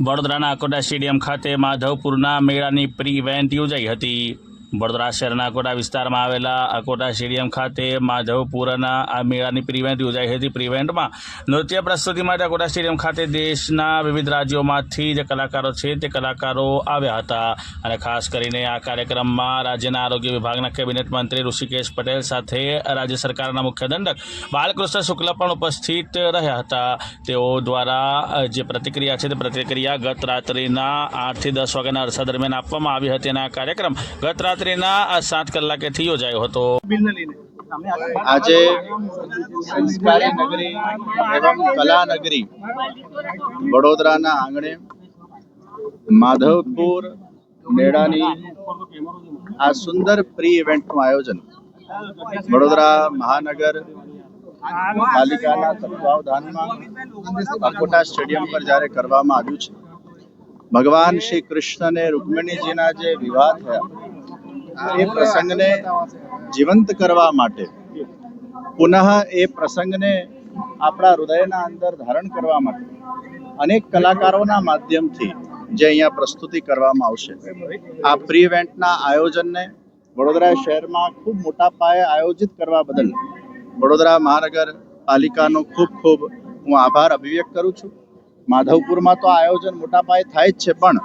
વડોદરાના અકોટા સ્ટેડિયમ ખાતે માધવપુરના મેળાની પ્રી ઇવેન્ટ યોજાઈ હતી. વડોદરા શહેરના અકોટા વિસ્તારમાં આવેલા અકોટા સ્ટેડિયમ ખાતે માધવપુરાના આ મેળાની પ્રિવેન્ટ યોજાઈ હતી. પ્રિવેન્ટમાં નૃત્ય પ્રસ્તુતિ માટે અકોટા સ્ટેડિયમ ખાતે દેશના વિવિધ રાજ્યોમાંથી જે કલાકારો છે તે કલાકારો આવ્યા હતા. અને ખાસ કરીને આ કાર્યક્રમમાં રાજ્યના આરોગ્ય વિભાગના કેબિનેટ મંત્રી ઋષિકેશ પટેલ સાથે રાજ્ય સરકારના મુખ્ય દંડક બાલકૃષ્ણ શુક્લ પણ ઉપસ્થિત રહ્યા હતા. તેઓ દ્વારા જે પ્રતિક્રિયા છે તે પ્રતિક્રિયા ગત રાત્રિના આઠથી દસ વાગ્યાના અરસા દરમિયાન આપવામાં આવી હતી. અને આ કાર્યક્રમ ગત રાત્રિના આ સાત કલાકેથી યોજાયો હતો. આજે સંસ્કારી નગરી એવમ કલા નગરી વડોદરાના આંગણે માધવપુર મેળાની આ સુંદર પ્રી ઇવેન્ટનું આયોજન વડોદરા મહાનગર પાલિકાના તત્વાવધાનમાં અકોટા સ્ટેડિયમ પર જ્યારે કરવામાં આવ્યું છે, ભગવાન શ્રી કૃષ્ણને રૂકમિણીજીના જે વિવાહ થયા એ પ્રસંગને જીવંત કરવા માટે પુનઃ એ પ્રસંગને આપણા હૃદયના અંદર ધારણ કરવા માટે અનેક કલાકારોના માધ્યમથી જે અહીંયા પ્રસ્તુતિ કરવામાં આવશે. આ પ્રી ઇવેન્ટના આયોજનને વડોદરા શહેરમાં ખૂબ મોટા પાયે આયોજિત કરવા બદલ વડોદરા મહાનગર પાલિકાનો ખૂબ ખૂબ હું આભાર અભિવ્યક્ત કરું છું. માધવપુરમાં તો આયોજન મોટા પાયે થાય જ છે પણ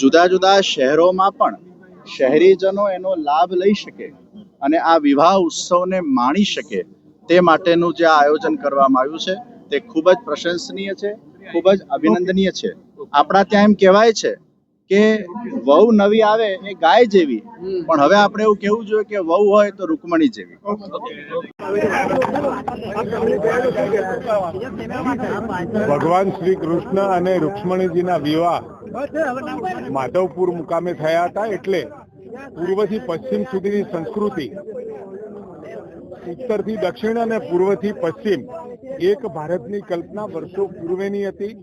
જુદા જુદા શહેરોમાં પણ શહેરીજનો એનો લાભ લઈ શકે અને આ વિવાહ ઉત્સવને માણી શકે તે માટેનું જે આયોજન કરવામાં આવ્યું છે, તે ખૂબ જ પ્રશંસનીય છે, ખૂબ જ અભિનંદનીય છે. આપણા ત્યાં એમ કહેવાય છે કે વહુ નવી આવે એ ગાય જેવી. પણ હવે આપણે એવું કેવું જોઈએ કે વહુ હોય તો રૂકમણી જેવી. ભગવાન શ્રી કૃષ્ણ અને રૂક્ષ્મણીજીના વિવાહ માધવપુર મુકામે થયા હતા એટલે પૂર્વથી પશ્ચિમ સુધીની સંસ્કૃતિ ઉત્તરથી દક્ષિણ અને પૂર્વથી પશ્ચિમ એક ભારતની કલ્પના વર્ષો પૂર્વેની હતી.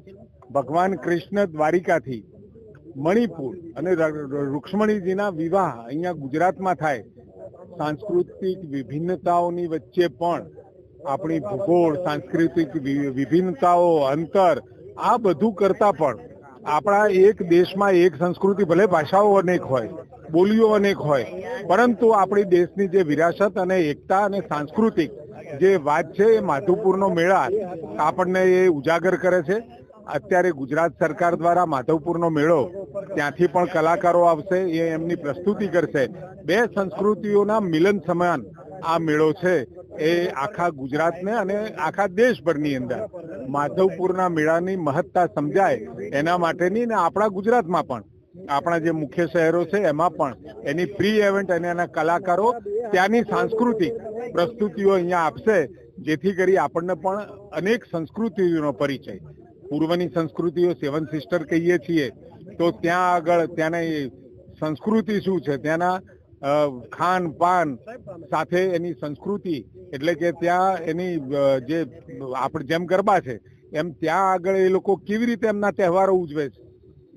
ભગવાન કૃષ્ણ દ્વારિકાથી મણિપુર અને રૂક્ષ્મણીજીના વિવાહ અહીંયા ગુજરાતમાં થાય. સાંસ્કૃતિક વિભિન્નતાઓની વચ્ચે પણ આપણી ભૂગોળ, સાંસ્કૃતિક વિભિન્નતાઓ, અંતર, આ બધું કરતા પણ આપણા એક દેશમાં એક સંસ્કૃતિ ભલે ભાષાઓ અનેક હોય, બોલીઓ અનેક હોય, પરંતુ આપણી દેશની જે વિરાસત અને એકતા અને સાંસ્કૃતિક જે વાત છે એ માધુપુરનો મેળા, આપણને એ ઉજાગર કરે છે. અત્યારે ગુજરાત સરકાર દ્વારા માધવપુરનો મેળો ત્યાંથી પણ કલાકારો આવશે, એ એમની પ્રસ્તુતિ કરશે. બે સંસ્કૃતિઓના મિલન સમાન આ મેળો છે, એ આખા ગુજરાતને અને આખા દેશભરની અંદર. માધવપુરના મેળાની મહત્તા સમજાય એના માટેની ને આપણા ગુજરાતમાં પણ. આપણા જે મુખ્ય શહેરો છે, એમાં પણ. એની પ્રી ઇવેન્ટ અને એના કલાકારો ત્યાંની સાંસ્કૃતિક પ્રસ્તુતિઓ અહીંયા આપશે, જેથી કરી આપણને પણ અનેક સંસ્કૃતિઓનો પરિચય. પૂર્વની સંસ્કૃતિઓ સેવન સિસ્ટર કહીએ છીએ, તો ત્યાં આગળ ત્યાંની સંસ્કૃતિ શું છે? ત્યાંના ખાન પાન સાથે એની સંસ્કૃતિ, એટલે કે ત્યાં એની જે આપણે જેમ ગરબા છે, એમ ત્યાં આગળ એ લોકો કેવી રીતે એમના તહેવારો ઉજવે છે?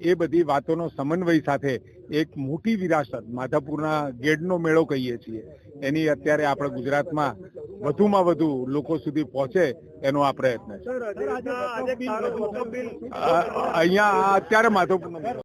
એ બધી વાતોનો સમન્વય સાથે એક મોટી વિરાસત માધાપુરના ગેડનો મેળો કહીએ છીએ. એની અત્યારે આપણે ગુજરાતમાં વધુમાં વધુ લોકો સુધી પહોંચે એનો આ પ્રયત્ન છે. અહીંયા અત્યારે માધવપુરનો